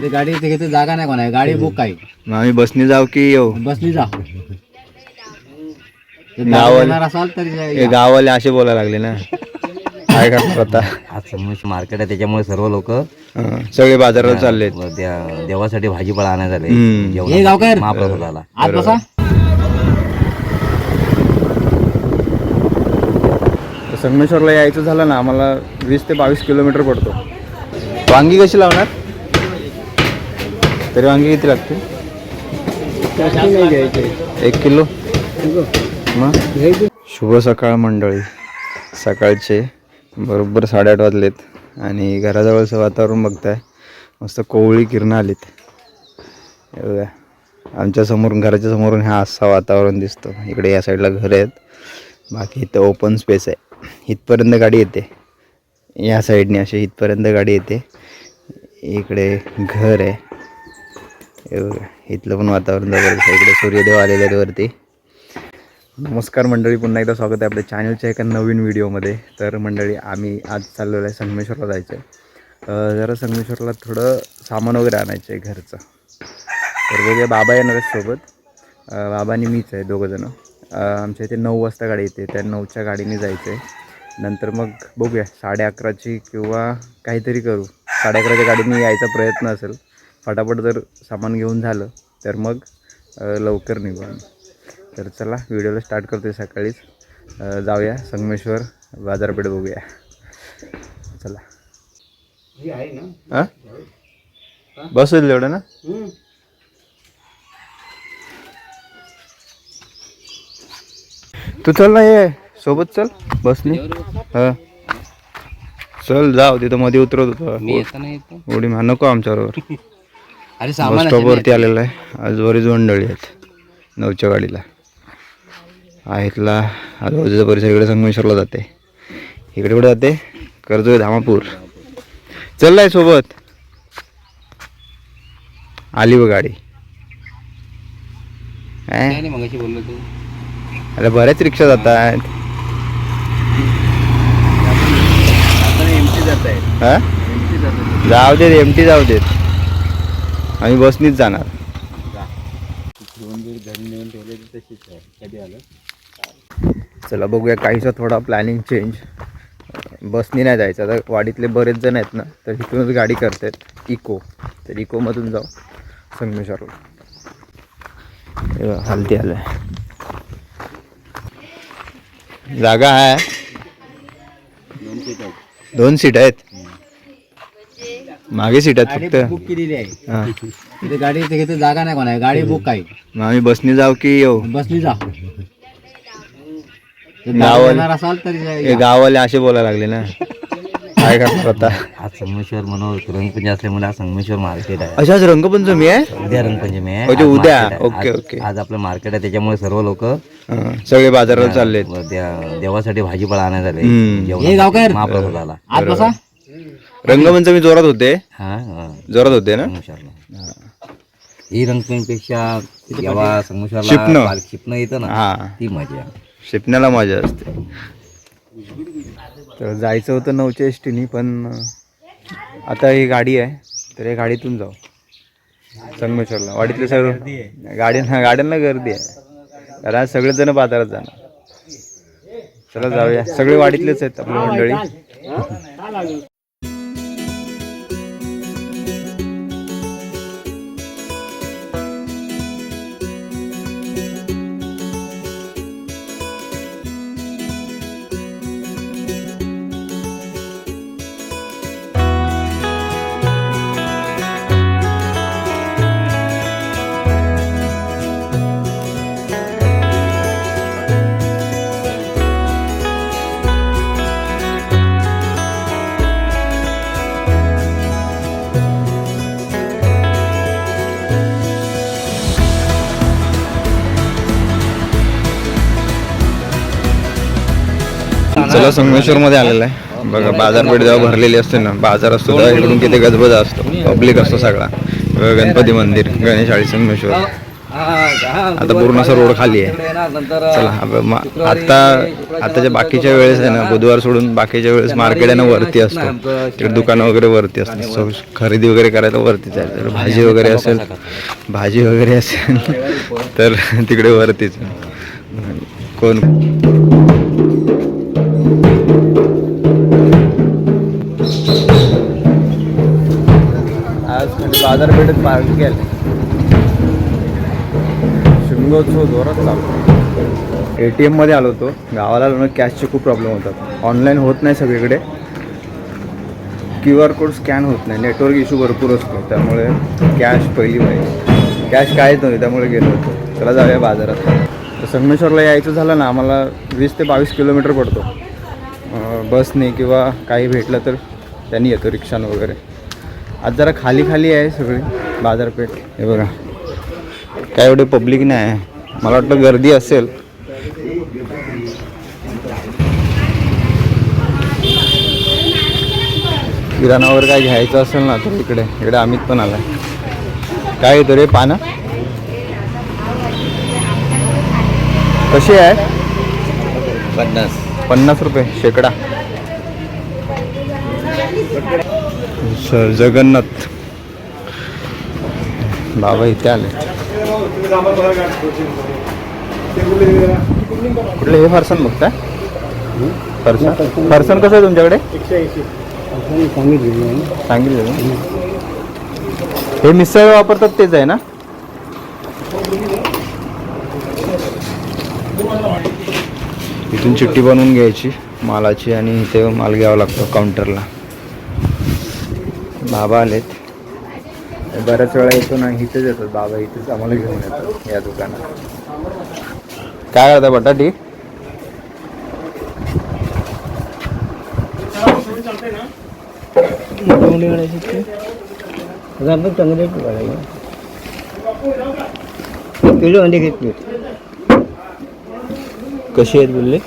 इथे गाडी इथे घेते जागा नाही कोणा गाडी बुक काय मग आम्ही बसनी जाऊ की येऊ? बसली जा. गावाला- येणार असाल तर या- हे गाववाले असे बोलायला लागले ना. काय करणार आता? आज समोर मार्केट आहे त्याच्यामुळे सर्व लोक हं, सगळे बाजारात चाललेत. देवासाठी भाजीपाला आणायला हम्म. हे गावकर. महाप्रसादाला. आत बसा. संगमेश्वरला यायचं झालं ना आम्हाला वीस ते बावीस किलोमीटर पडतो. वांगी कशी लावणार? तरी वांगी किती लागते? एक किलो. मग? शुभ सकाळ मंडळी. सकाळचे बरोबर साडेआठ वाजलेत आणि घराजवळचं वातावरण बघताय. मस्त कोवळी किरणं आलीत. हे बघा आमच्या समोरून घराच्या समोरून ह्या असा वातावरण दिसतो. इकडे या साईडला घर आहेत. बाकी इथं ओपन स्पेस आहे. इथपर्यंत गाडी येते. या साईडने अशी इथपर्यंत गाडी येते. इकडे घर आहे. हे बघा इथलं पण वातावरण जबरदस्त आहे. इकडे सूर्यदेव आलेले आहेत वरती. नमस्कार मंडळी पुन्हा एकदा स्वागत आहे आपल्या चॅनलच्या एका नवीन व्हिडिओमध्ये तर मंडळी आम्ही आज चाललेलो आहे संगमेश्वरला जायचं आहे. जरा संगमेश्वरला थोडं सामान वगैरे आणायचं आहे घरचं. तर बघूया बाबा येणार आहेत सोबत. बाबा आणि मीच आहे दोघंजणं आमच्या इथे नऊ वाजता गाडी येते. त्या नऊच्या गाडीने जायचं आहे नंतर मग बघूया साडे अकराची किंवा काहीतरी करू. साडे अकराच्या गाडीने यायचा प्रयत्न असेल. फटाफट जर सामान घेऊन झालं तर मग लवकर निघू आम्ही तर चला व्हिडिओला स्टार्ट करतोय सकाळीच. जाऊया संगमेश्वर बाजारपेठ बघूया. चला. हां? बस होईल एवढं ना? तू चल ना ये सोबत चल बसनी. हा. चल जाऊ तिथं मध्ये उतरत होतो. उडी मार नको आमच्याबरोबर. अरे बस सामान स्टॉपवरती आलेला आहे. आज बरीच मंडळी आहेत. नऊच्या गाडीला. आहेतला आजूबाजूचा परिसर इकडे संगमेश्वरला जाते. इकडे कुठे जाते? कर्जोय धामापूर. चल सोबत. आली बघ गाडी. बोललो तू. अरे बऱ्याच रिक्षा जात आहेत जाऊ देत एमटी जाऊ देत. आम्ही बसनीच जाणार. चला बघूया. काहीसा थोडा प्लॅनिंग चेंज बसनी नाही जायचं. आता वाडीतले बरेच जण आहेत ना तर इथूनच गाडी करतात इको. तर इकोमधून जाऊ. संगमेश्वरला हे बघा, हल्दी आलं जागा आहे. दोन सीट आहेत? मागे सीट आहेत फक्त. बुक केलेली आहे. हा. गाडी इथे घेते जागा नाही कोणा गाडी बुक काय मग आम्ही बसनी जाऊ की येऊ? बसली जा. ते गावाला- येणार असाल तर या- हे गाववाले असे बोलायला लागले ना. काय करणार आता? आज संगमेश्वर म्हणून रंगपंचमी असल्यामुळे आज संगमेश्वर मार्केट आहे. अच्छा आज रंगपंचमी आहे? उद्या रंगपंचमी आहे. म्हणजे आज उद्या. market आहे. ओके, आज- ओके. आज आपलं मार्केट आहे त्याच्यामुळे सर्व लोक हा, सगळे बाजारात चाललेत. देवासाठी भाजीपाला आणायला झाले हम्म. हे गावकर. महाप्रसादाला. आत बसा रंगपंचमी जोरात होते. हा हा. जोरात होते ना? संगमेश्वरला ही रंगपंचमीपेक्षा जेव्हा संगमेश्वरला शिपणं. पाल- शिपणं येतं ना हा. ती मजा. शिपण्याला मजा असते. तर जायचं होतं नऊच्या एस टीनी पण अं, आता ही गाडी आहे. तर या गाडीतून जाऊ. संगमेश्वरला वाडीतले सर्व गाड्यांना गाड्यांना गर्दी आहे. कारण आज सगळेजण बाजारात जाणार. चला जाऊया. सगळे वाडीतलेच आहेत आपली मंडळी. त्याला संगमेश्वर मध्ये आलेला आहे. बघा बाजारपेठ जेव्हा भरलेली असते ना बाजार असतो तेव्हा इकडून किती गजबज असतो. पब्लिक असतो सगळा. गणपती मंदिर गणेश आणि संगमेश्वर. आता पूर्ण असं रोड खाली आहे. चला आता आताच्या बाकीच्या वेळेस आहे ना बुधवार सोडून बाकीच्या वेळेस मार्केट आहे ना वरती असतो. तिकडे दुकानं वगैरे वरती असतात. सो खरेदी वगैरे करायला वरतीच आहे. तर भाजी वगैरे असेल भाजी वगैरे असेल तर तिकडे वरतीच कोण आज म्हणजे बाजारपेठेत पार्टी केली. शिमगोत्सव जोरात चालतो ए टी एममध्ये आलो होतो. गावाला आलो ना कॅशचे खूप प्रॉब्लेम होतात. ऑनलाईन होत नाही सगळीकडे. क्यू आर कोड स्कॅन होत नाही. नेटवर्क इश्यू भरपूर असतो. त्यामुळे कॅश पहिली पाहिजे. कॅश काहीच नव्हती. त्यामुळे गेलो होतो. चला जाऊया बाजारात. तर संगमेश्वरला यायचं झालं ना आम्हाला वीस ते बावीस किलोमीटर पडतो. बसने किंवा काही भेटलं तर त्यांनी येतो रिक्षानं वगैरे. आज जरा खाली खाली आहे सगळी बाजारपेठ. हे बघा. काय एवढे पब्लिक नाही आहे. मला वाटतं गर्दी असेल. किराणावर काय घ्यायचं असेल ना तर इकडे. इकडे अमित पण आला काय येतो रे पानं? कशी आहे? पन्नास. पन्नास रुपये शेकडा. सर जगन्नाथ. बाबा इथे आले. कुठले हे फरसन बघताय? फरसन? फरसन कसं आहे तुमच्याकडे? सांगितलं? हे मिसळ वापरतात तेच आहे ना? इथून चिठ्ठी बनवून घ्यायची मालाची आणि इथे माल घ्यावा लागतो काउंटरला बाबा आलेत. बऱ्याच वेळा येतो ना इथेच येतात बाबा इथेच आम्हाला घेऊन येतात या दुकानात. काय करता बटाटी? किलो अंडे होती. कशी आहेत बोलले?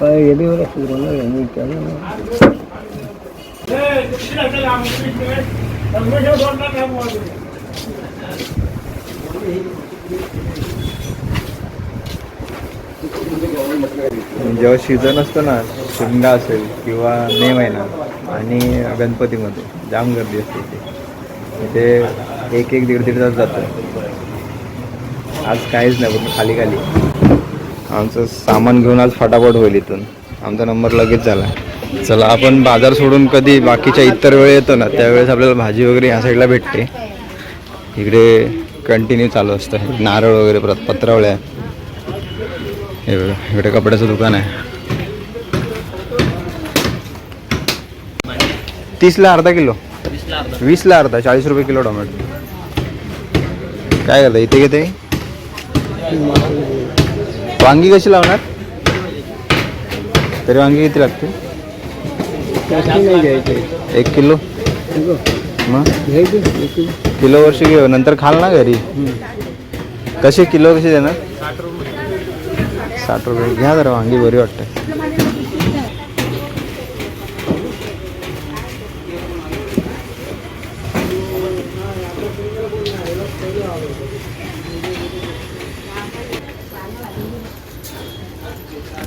काय विचारलं जेव्हा सीझन असतो ना शिमगा असेल किंवा मे महिना आणि गणपतीमध्ये जाम गर्दी असते इथे. इथे एक एक दीड दीड तास जातं आज काहीच नाही पूर्ण खाली खाली. आमचं सामान घेऊन आज फटाफट होईल इथून. आमचा नंबर लगेच झाला. चला आपण बाजार सोडून कधी बाकीच्या इतर वेळ येतो ना त्यावेळेस आपल्याला भाजी वगैरे ह्या साईडला भेटते. इकडे कंटिन्यू चालू असतं. नारळ वगैरे परत पत्रावळ्या. हे बघा इकडे कपड्याचं दुकान आहे. तीसला अर्धा किलो? वीसला अर्धा चाळीस रुपये किलो टोमॅटो. काय करता इथे घेते? वांगी कशी लावणार? तरी वांगी किती लागते एक किलो. मग? एक किलो. किलो वर्षी घेऊ. नंतर खाल ना घरी. कसे किलो कसे देणार? साठ रुपये. घ्या जरा वांगी बरी वाटते.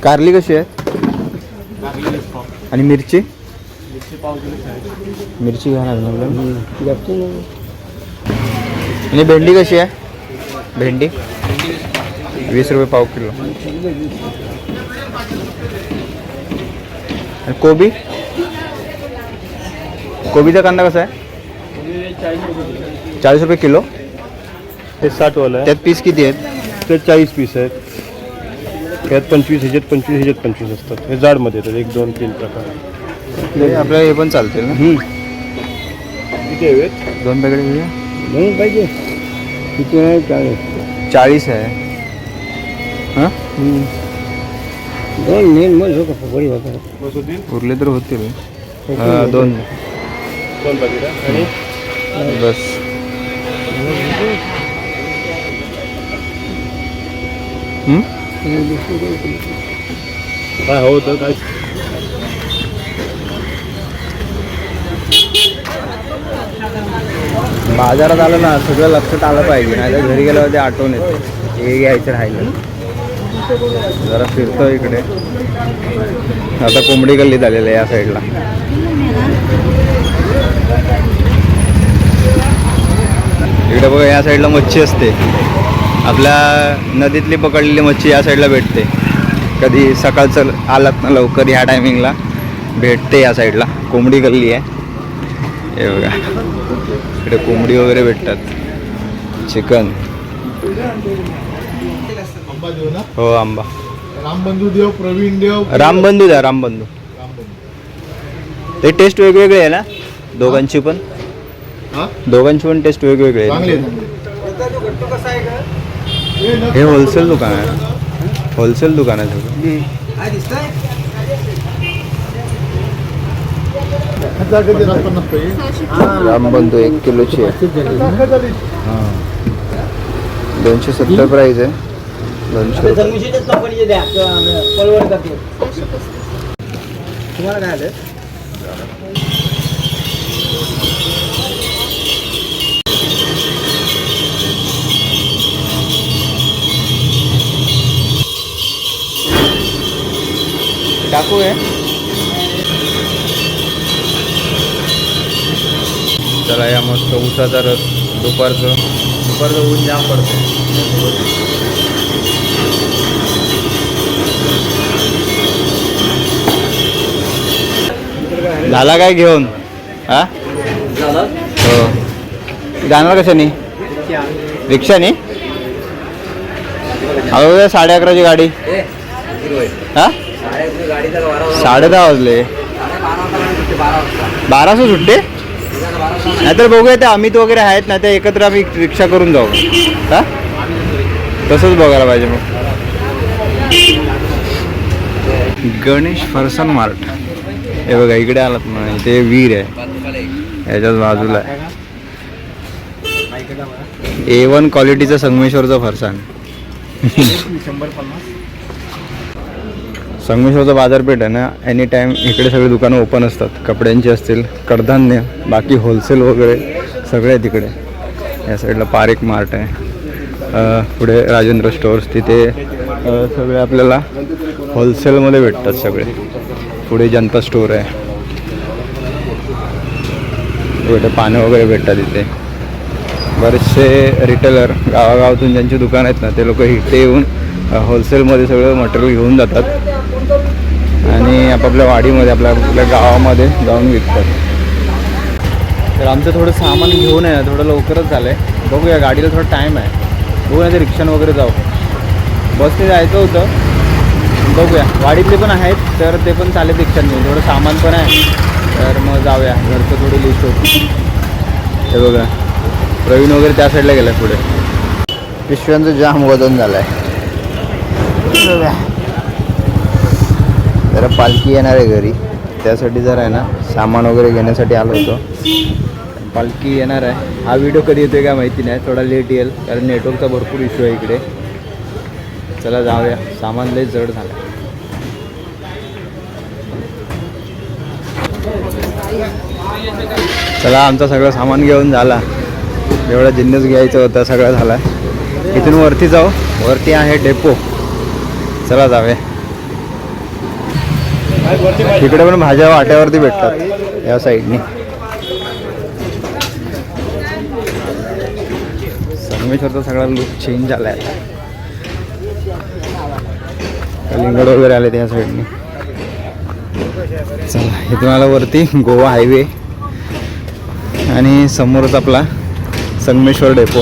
कारली कशी आहे? आणि मिरची? मिरची घ्या लागणार आणि भेंडी कशी आहे? भेंडी? वीस रुपये पाव किलो. आणि कोबी? कोबीचा कांदा कसा आहे? चाळीस रुपये किलो. हे साठ वाला आहे. त्यात पीस किती आहेत? ते चाळीस पीस आहेत. यात पंचवीस ह्याच्यात पंचवीस ह्याच्यात पंचवीस असतात. हे जाडमध्ये येतात एक दोन तीन प्रकार. आपल्याला हे पण चालतील ना? किती हवेत दोन पॅकेट घेऊया. म्हणून पाहिजे. किती आहे? चाळीस. चाळीस आहे. हां? दोन नेन मग हो का बरी होता उरले तर होतील. हा, दोन दोन. पाकिट आणि? बस. हं? काय हवं होतं काय? बाजारात आलं ना सगळं लक्षात आलं पाहिजे. नाही तर घरी गेल्यावर ते आठवण येते. हे घ्यायचं राहिलं. जरा फिरतो इकडे. आता कोंबडी गल्लीत आलेलं आहे या साईडला इकडे बघा या साईडला मच्छी असते. आपल्या नदीतली पकडलेली मच्छी या साईडला भेटते. कधी सकाळचं आलात ना लवकर या टायमिंगला भेटते या साईडला कोंबडी गल्ली आहे. हे बघा. इकडे कोंबडी वगैरे भेटतात. चिकन. हो आंबा. रामबंधू देव प्रवीण देव रामबंधू द्या रामबंधू. ते टेस्ट वेगवेगळे आहे ना? दोघांची पण? हा? दोघांची पण टेस्ट वेगवेगळे आहे. हे होलसेल दुकान आहे. होलसेल दुकान आहे सगळं. पन्नास पाहिजे रामबंधू एक किलोची आहे. हाँ. दोनशे सत्तर प्राईज आहे. दोनशे तुम्हाला काय आलं? टाकू आहे चला या मस्त उसाचा रस दुपारचं. दुपारचं ऊन जाम पडतं झाला काय घेऊन? हा हो. जाणार कशाने? रिक्षाने? अगोदर साडे अकराची गाडी. हा साडे दहा वाजले. बाराशे सुट्टे? नाहीतर बघूया ते अमित वगैरे आहेत ना ते एकत्र आम्ही रिक्षा करून जाऊ. हा? तसंच बघायला पाहिजे मग. गणेश फरसन मार्ट. हे बघा इकडे आलात ना इथे वीर आहे. याच्याच बाजूला ए वन क्वालिटीचं संगमेश्वरचं फरसाण संगमेश्वरचं बाजारपेठ आहे ना एनी टाईम इकडे सगळे दुकानं ओपन असतात. कपड्यांची असतील कडधान्य बाकी होलसेल वगैरे सगळे तिकडे. या साईडला पारेख मार्ट आहे. पुढे राजेंद्र स्टोअर्स तिथे सगळे आपल्याला होलसेलमध्ये भेटतात सगळे. पुढे जनता स्टोअर आहे. कुठे पानं वगैरे भेटतात इथे बरेचसे रिटेलर गावागावातून ज्यांची दुकान आहेत ना ते लोक इथे येऊन होलसेलमध्ये सगळं मटेरियल घेऊन जातात. आणि आपापल्या वाडीमध्ये आपल्या आपल्या गावामध्ये जाऊन विकतात. तर आमचं थोडं सामान घेऊन आहे ना थोडं लवकरच झालं आहे बघूया गाडीला थोडा टाईम आहे. बघूया ते रिक्षानं वगैरे जाऊ. बसने जायचं होतं. बघूया. वाडीतले पण आहेत तर ते पण चालेल रिक्षाने थोडं सामान पण आहे. तर मग जाऊया. घरचं थोडी लिस्ट होती. हे बघा. प्रवीण वगैरे त्या साईडला गेला पुढे. पिशव्यांचं जाम वजन झालं आहे जरा पालखी येणार आहे घरी. त्यासाठी जरा आहे ना सामान वगैरे घेण्यासाठी आलो होतो. पालखी येणार आहे. हा व्हिडिओ कधी येतोय काय माहिती नाही. थोडा लेट येईल कारण नेटवर्कचा भरपूर इश्यू आहे इकडे. चला जाऊया. सामान लय जड झालं चला आमचं सगळं सामान घेऊन झाला. एवढा जिन्नस घ्यायचं होता सगळं झाला इथून वरती जाऊ. वरती आहे डेपो. चला जाऊया. तिकडे पण भाज्या वाट्यावरती भेटतात या साईडनी. संगमेश्वरचा सगळा लुक चेंज झाला आहे कलिंगड वगैरे आले त्या साईडनी. चला हे तुम्हाला वरती गोवा हायवे आणि समोरच आपला संगमेश्वर डेपो.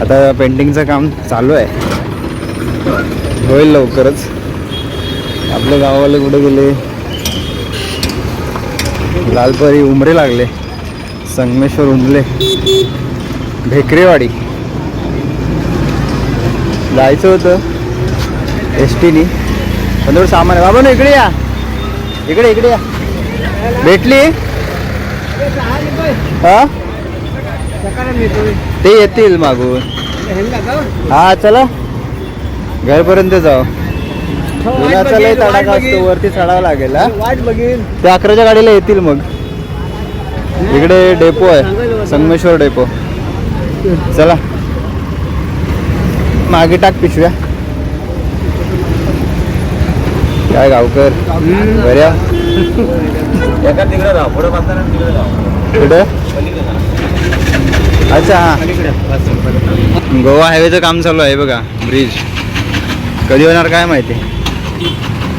आता पेंटिंगचं काम चालू आहे. होईल लवकरच. आपल्या गावाला कुठे गेले? लालपरी उमरे लागले. संगमेश्वर उमले. भेकरेवाडी. जायचं होतं. एस टीनी पण थोडं सामान आहे. बाबा ना इकडे या. इकडे इकडे या. भेटली? हा? ते येतील मागून. हा चला. घरपर्यंत जाऊ उन्हाचा लय तडाखा असतो वरती चढावं लागेल हा? वाट ते अकराच्या गाडीला येतील मग. इकडे डेपो आहे संगमेश्वर डेपो. चला. मागे टाक पिशव्या. काय गावकर? बऱ्या. एका तिकडे राहा पुढे बसताना तिकडे राहा. कुठं अच्छा हा. गोवा हायवेचं काम चालू आहे बघा ब्रिज कधी होणार काय माहिती?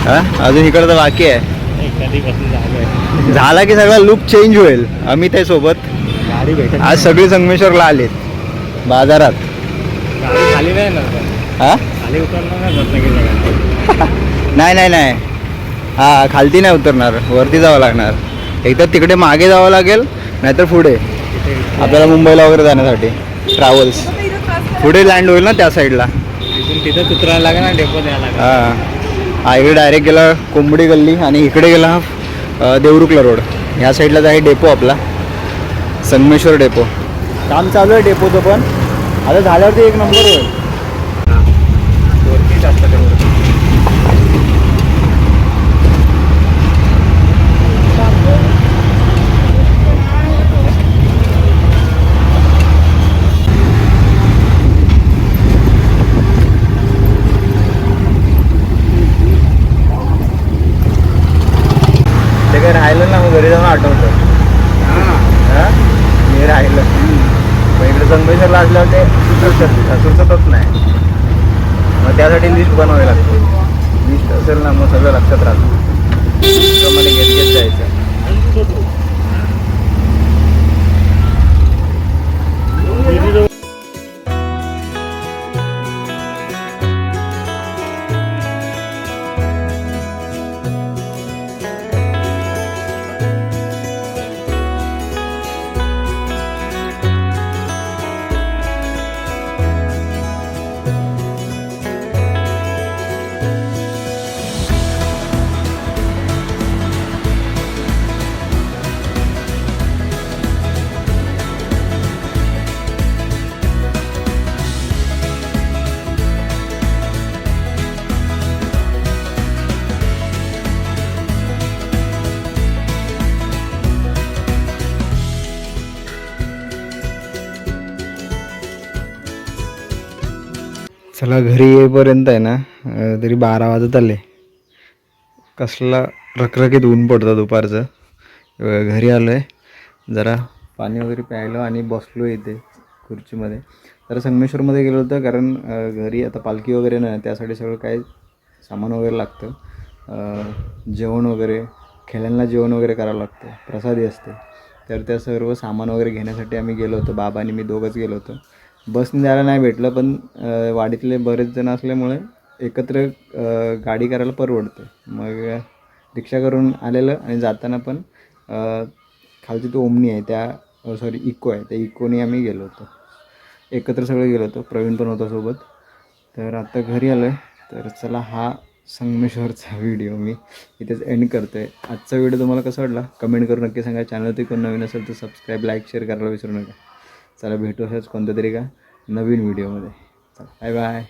हा? अजून इकडं तर बाकी आहे. झाला की सगळा लुक चेंज होईल. अमित आहे सोबत. आज सगळी संगमेश्वरला आलेत. बाजारात. नाही हा? नाही नाही नाही नाही. हा खालती नाही उतरणार. वरती जावं लागणार. एक तर तिकडे मागे जावं लागेल नाहीतर पुढे. आपल्याला मुंबईला वगैरे जाण्यासाठी. ट्रॅव्हल्स. पुढे लँड होईल ना त्या साईडला तिथंच उतरायला लागेल ना डेपो द्यायला लागेल. हा. हा इकडे डायरेक्ट गेला कोंबडी गल्ली आणि इकडे गेला देवरुखला रोड. ह्या साईडलाच आहे डेपो आपला. संगमेश्वर डेपो. काम चालू आहे डेपोचं पण. आता झाल्यावरती एक नंबर होईल. काय राहिलं ना मग घरी जाऊन आठवतं. हा? मी राहिलं. मग इकडे संगमेश्वरला असल्यावर ते सुचत सुचतच नाही. मग त्यासाठी लिस्ट बनवावी लागते. लिस्ट असेल ना मग सगळं लक्षात राहतं. चला घरी येईपर्यंत आहे ना तरी बारा वाजत आले. कसला रखरखीत ऊन पडतं दुपारचं. घरी आलो आहे जरा पाणी वगैरे प्यायलो आणि बसलो इथे खुर्चीमध्ये. तर संगमेश्वरमध्ये गेलो होतं कारण घरी आता पालखी वगैरे नाही त्यासाठी सगळं काय सामान वगैरे लागतं. जेवण वगैरे खेळ्यांना जेवण वगैरे करावं लागतं. प्रसादी असते. तर त्या सर्व सामान वगैरे घेण्यासाठी आम्ही गेलो होतो. बाबा आणि मी दोघंच गेलो होतो. बसने जायला नाही भेटलं पण वाडीतले बरेच जण असल्यामुळे एकत्र गाडी करायला परवडते. मग रिक्षा करून आलेलं आणि जाताना पण खालची तो ओमनी आहे त्या सॉरी इको आहे. त्या इकोनी आम्ही गेलो होतो. एकत्र सगळे गेलो होतो प्रवीण पण होता सोबत. तर आता घरी आलो आहे तर चला हा संगमेश्वरचा व्हिडिओ मी इथेच एंड करतो आहे आजचा व्हिडिओ तुम्हाला कसा वाटला? कमेंट करून नक्की सांगा. चॅनल कोण नवीन असेल तर सबस्क्राईब लाईक शेअर करायला विसरू नका. चला भेटू असंच कोणत्या तरी का नवीन व्हिडिओमध्ये. चला बाय बाय